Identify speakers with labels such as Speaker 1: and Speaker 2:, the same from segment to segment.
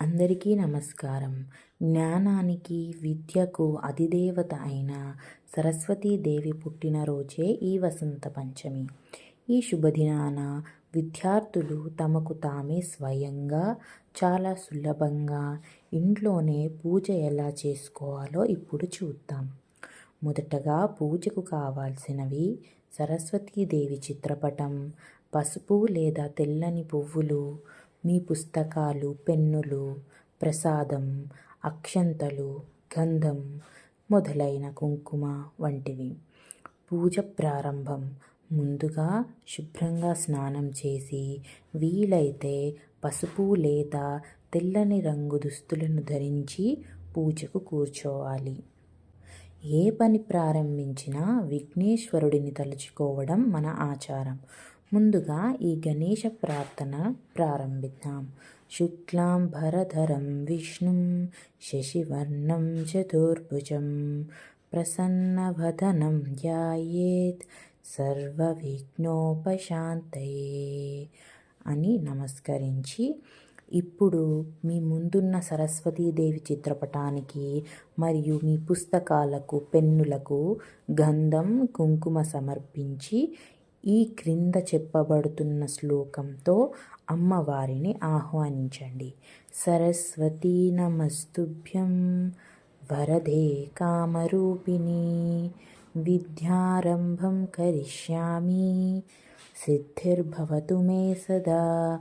Speaker 1: అందరికీ నమస్కారం. జ్ఞానానికి విద్యకు అధిదేవత అయిన సరస్వతీదేవి పుట్టినరోజే ఈ వసంత పంచమి. ఈ శుభదినాన విద్యార్థులు తమకు తామే స్వయంగా చాలా సులభంగా ఇంట్లోనే పూజ ఎలా చేసుకోవాలో ఇప్పుడు చూద్దాం. మొదటగా పూజకు కావాల్సినవి సరస్వతీదేవి చిత్రపటం పసుపు లేదా తెల్లని పువ్వులు మీ పుస్తకాలు పెన్నులు ప్రసాదం అక్షంతలు గంధం మొదలైన కుంకుమ వంటివి. పూజ ప్రారంభం. ముందుగా శుభ్రంగా స్నానం చేసి వీలైతే పసుపు లేదా తెల్లని రంగు దుస్తులను ధరించి పూజకు కూర్చోవాలి. ఏ పని ప్రారంభించినా విఘ్నేశ్వరుడిని తలుచుకోవడం మన ఆచారం. ముందుగా ఈ గణేష ప్రార్థన ప్రారంభిద్దాం. శుక్లాం భరధరం విష్ణుం శశివర్ణం చతుర్భుజం ప్రసన్నవదనం ధ్యాయేత్ సర్వవిఘ్నోపశాంతయే అని నమస్కరించి ఇప్పుడు మీ ముందున్న సరస్వతీదేవి చిత్రపటానికి మరియు మీ పుస్తకాలకు పెన్నులకు గంధం కుంకుమ సమర్పించి ఈ క్రింద చెప్పబడుతున్న శ్లోకంతో అమ్మవారిని ఆహ్వానించండి. సరస్వతీ నమస్తుభ్యం. వరదే కామరూపిణి. విద్యారంభం కరిష్యామి. సిద్ధిర్భవతు మే సదా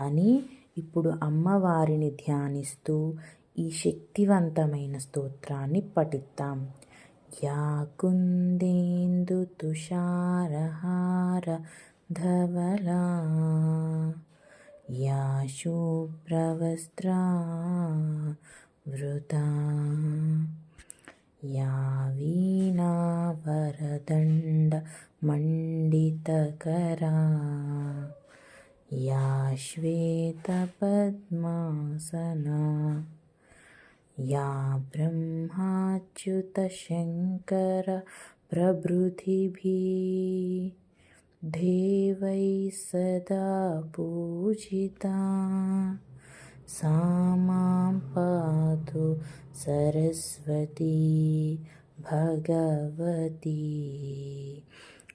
Speaker 1: అని ఇప్పుడు అమ్మవారిని ధ్యానిస్తూ ఈ శక్తివంతమైన స్తోత్రాన్ని పఠిద్దాం. या कुन्देन्दुतुषारहार धवला या शुभ्रवस्त्रा वृता या वीणावरदण्डमण्डितकरा या श्वेतपद्मासना या ब्रह्माच्युतशङ्कर प्रभृतिभिः देवैः सदा पूजिता। सा मां पातु सरस्वती भगवती।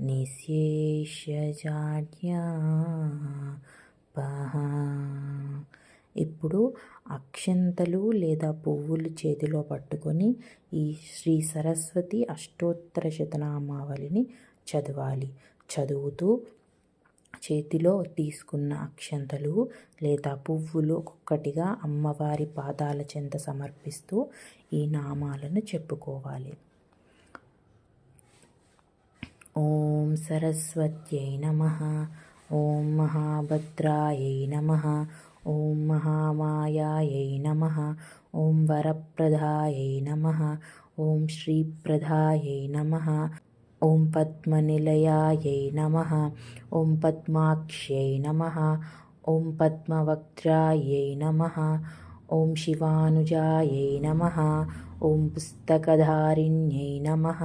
Speaker 1: निशेष्यजाज्ञा पहा। ఇప్పుడు అక్షంతలు లేదా పువ్వులు చేతిలో పట్టుకొని ఈ శ్రీ సరస్వతి అష్టోత్తర శతనామావళిని చదవాలి. చదువుతూ చేతిలో తీసుకున్న అక్షంతలు లేదా పువ్వులు ఒక్కొక్కటిగా అమ్మవారి పాదాల చెంత సమర్పిస్తూ ఈ నామాలను చెప్పుకోవాలి. ఓం సరస్వత్యై నమ. ఓం మహాభద్రాయై నమ. ॐ महामायायै नमः ॐ वरप्रदायै नमः ॐ श्रीप्रदायै नमः ॐ पद्मनिलयायै नमः ॐ पद्माक्ष्यै नमः ॐ पद्मवक्त्रायै नमः ॐ शिवानुजायै नमः ॐ पुस्तकधारिण्यै नमः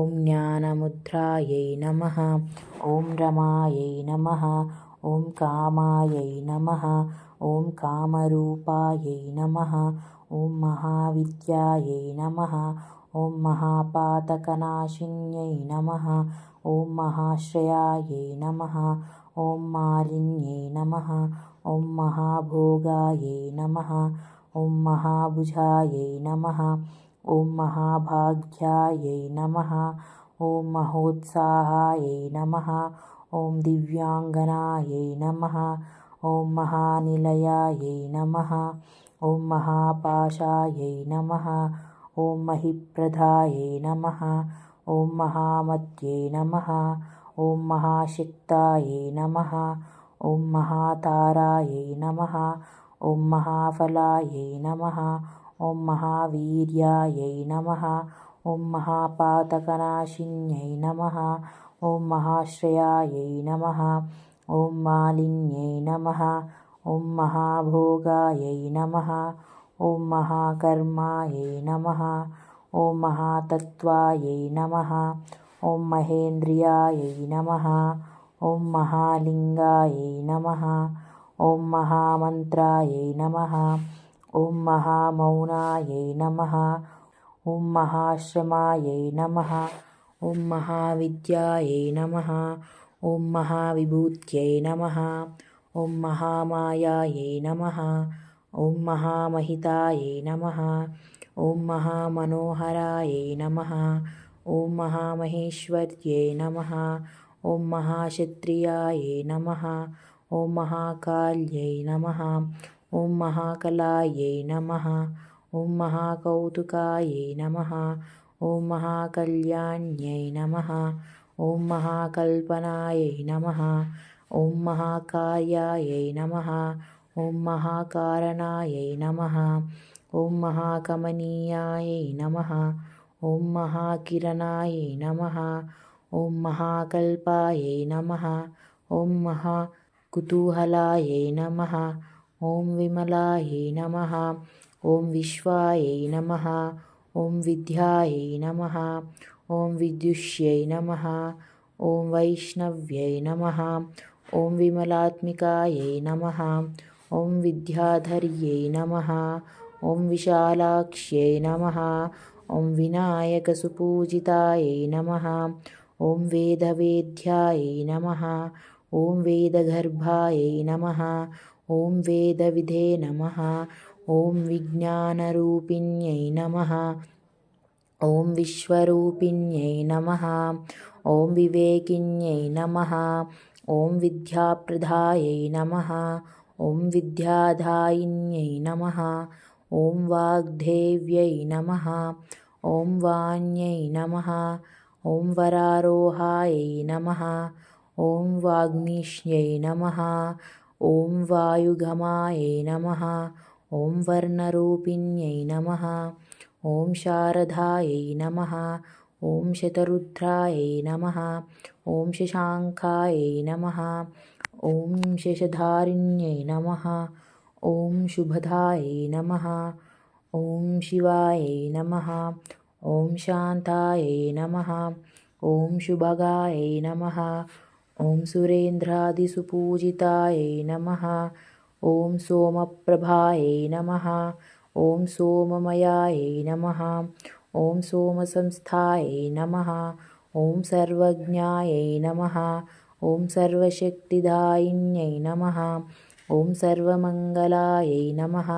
Speaker 1: ॐ ज्ञानमुद्रायै नमः ॐ रमायै नमः ॐ कामायै नमः। ॐ कामरूपायै नमः। ॐ महाविद्यायै नमः। ॐ महापातकनाशिन्यै नमः। ॐ महाश्रयायै नमः। ॐ मालिन्यै नमः। ॐ महाभोगायै नमः। ॐ महाभुजायै नमः। ॐ महाभाग्यायै नमः। ॐ महोत्साहायै नमः। ॐ दिव्याङ्गनायै नमः। ॐ महानिलयायै नमः। ॐ महापाशायै नमः। ॐ महिप्रधायै नमः। ॐ महामत्यै नमः। ॐ महाशिक्तायै नमः। ॐ महातारायै नमः। ॐ महाफलायै नमः। ॐ महावीर्यायै नमः। ॐ महापातकनाशिन्यै नमः। ॐ महाश्रयायै नमः। ॐ मालिन्यै नमः। ॐ महाभोगायै नमः। ॐ महाकर्मायै नमः। ॐ महातत्त्वायै नमः। ॐ महेन्द्रियायै नमः। ॐ महालिङ्गायै नमः। ॐ महामन्त्रायै नमः। ॐ महामौनायै नमः। ॐ महाश्रमायै नमः। ॐ महाविद्यायै नमः। ॐ महाविभूत्यै नमः। ॐ महामायायै नमः। ॐ महामहितायै नमः। ॐ महामनोहरायै नमः। ॐ महामहेश्वर्यै नमः। ॐ महाक्षत्रियायै नमः। ॐ महाकाल्यै नमः। ॐ महाकलायै नमः। ॐ महाकौतुकायै नमः। ॐ महाकल्याण्यै नमः। ॐ महाकल्पनायै नमः। ॐ महाकार्यायै नमः। ॐ महाकारणायै नमः। ॐ महाकमनीयायै नमः। ॐ महाकिरणायै नमः। ॐ महाकल्पायै नमः। ॐ महाकुतूहलायै नमः। ॐ विमलायै नमः। ॐ विश्वायै नमः ఓం విద్యాయై నమ. ఓం విద్యుష్యై నమ. ఓం వైష్ణవ్యై నమ. ఓం విమలాత్మికాయై నమ. ఓం విద్యాధర్యై నమ. ఓం విశాలాక్ష్యై నమ. ఓం వినాయకసుపూజితాయై నమ. ఓం వేదవేద్యాయై నమ. ఓం వేదగర్భాయై నమ. ఓం వేదవిధే నమ. ॐ विज्ञानरूपिण्यै नमः। ॐ विश्वरूपिण्यै नमः। ॐ विवेकिन्यै नमः। ॐ विद्याप्रदायै नमः। ॐ विद्यादायिन्यै नमः। ॐ वाग्देव्यै नमः। ॐ वाण्यै नमः। ॐ वरारोहायै नमः। ॐ वाग्मीश्यै नमः। ॐ वायुगमायै नमः ॐ वर्णरूपिण्यै नमः। ॐ शारदायै नमः। ॐ शतरुद्रायै नमः। ॐ शशाङ्कायै नमः। ॐ शशधारिण्यै नमः। ॐ शुभदायै नमः। ॐ शिवायै नमः। ॐ शान्तायै नमः। ॐ शुभगायै नमः। ॐ सुरेन्द्रादिसुपूजितायै नमः। ॐ सोमप्रभायै नमः। ॐ सोममयायै नमः। ॐ सोमसंस्थायै नमः। ॐ सर्वज्ञायै नमः। ॐ सर्वशक्तिदायिन्यै नमः। ॐ सर्वमङ्गलायै नमः।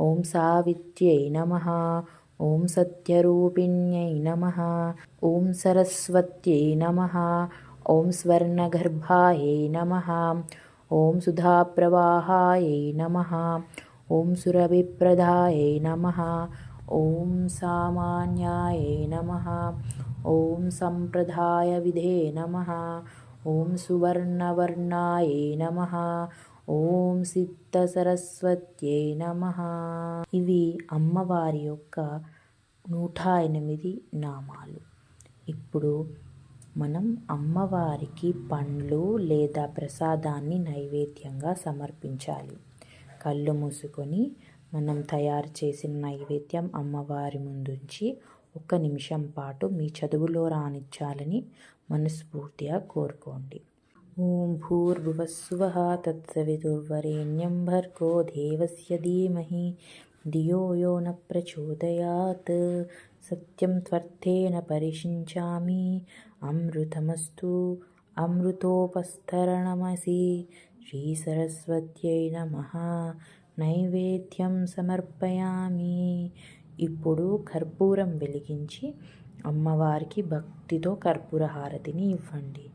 Speaker 1: ॐ सावित्र्यै नमः। ॐ सत्यरूपिण्यै नमः। ॐ सरस्वत्यै नमः। ॐ स्वर्णगर्भायै नमः ఓం సుధాప్రవాహాయ నమ. ఓం సురవిప్రదాయ నమ. ఓం సామాన్యాయ నమ. ఓం సంప్రదాయ విధే నమ. ఓం సువర్ణవర్ణాయ నమ. ఓం సిద్ధ సరస్వత్యై నమ. ఇవి అమ్మవారి యొక్క నూట ఎనిమిది నామాలు. ఇప్పుడు మనం అమ్మవారికి పండ్లు లేదా ప్రసాదాన్ని నైవేద్యంగా సమర్పించాలి. కళ్ళు మూసుకొని మనం తయారు చేసిన నైవేద్యం అమ్మవారి ముందుంచి ఒక్క నిమిషం పాటు మీ చదువులో రాణించాలని మనస్ఫూర్తిగా కోరుకోండి. ఓం భూర్భువస్సువః తత్సవితుర్వరేణ్యం భర్గో దేవస్య ధీమహి ధియో యో న ప్రచోదయాత్. సత్యం త్వర్థేన పరిశించామి. అమృతమస్తు అమృతోపస్తరణమసి. శ్రీసరస్వత్యై నమ. నైవేద్యం సమర్పయామి. ఇప్పుడు కర్పూరం వెలిగించి అమ్మవారికి భక్తితో కర్పూర హారతిని ఇవ్వండి.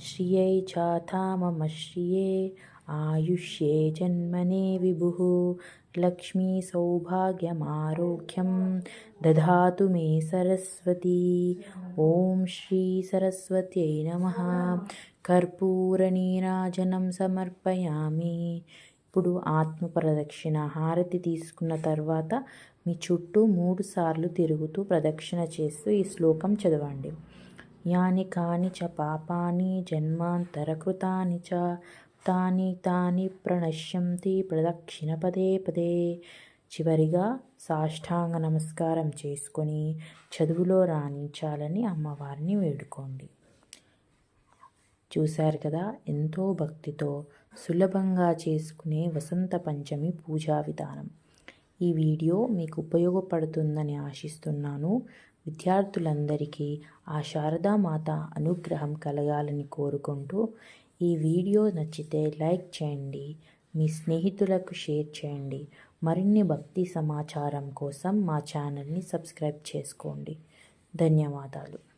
Speaker 1: శ్రియై చాథా మమ శ్రియే ఆయుష్యే జన్మనే విభు. లక్ష్మీ సౌభాగ్యమారోగ్యం దధాతు మే సరస్వతి. ఓం శ్రీ సరస్వత్యై నమ. కర్పూరనీరాజనం సమర్పయామి. ఇప్పుడు ఆత్మ ప్రదక్షిణ హారతి తీసుకున్న తర్వాత మీ చుట్టూ మూడు సార్లు తిరుగుతూ ప్రదక్షిణ చేస్తూ ఈ శ్లోకం చదవండి. యాని కాని చ పాపాని జన్మాంతరకృతాని చ తాని తాని ప్రణశ్యంతి ప్రదక్షిణ పదే పదే. చివరిగా సాష్టాంగ నమస్కారం చేసుకొని చదువులో రాణించాలని అమ్మవారిని వేడుకోండి. చూశారు కదా ఎంతో భక్తితో సులభంగా చేసుకునే వసంత పంచమి పూజా విధానం. ఈ వీడియో మీకు ఉపయోగపడుతుందని ఆశిస్తున్నాను. విద్యార్థులందరికీ ఆ శారదామాత అనుగ్రహం కలగాలని కోరుకుంటూ ఈ వీడియో నచ్చితే లైక్ చేయండి మీ స్నేహితులకు షేర్ చేయండి. మరిన్ని భక్తి సమాచారం కోసం మా ఛానల్ని సబ్స్క్రైబ్ చేసుకోండి. ధన్యవాదాలు.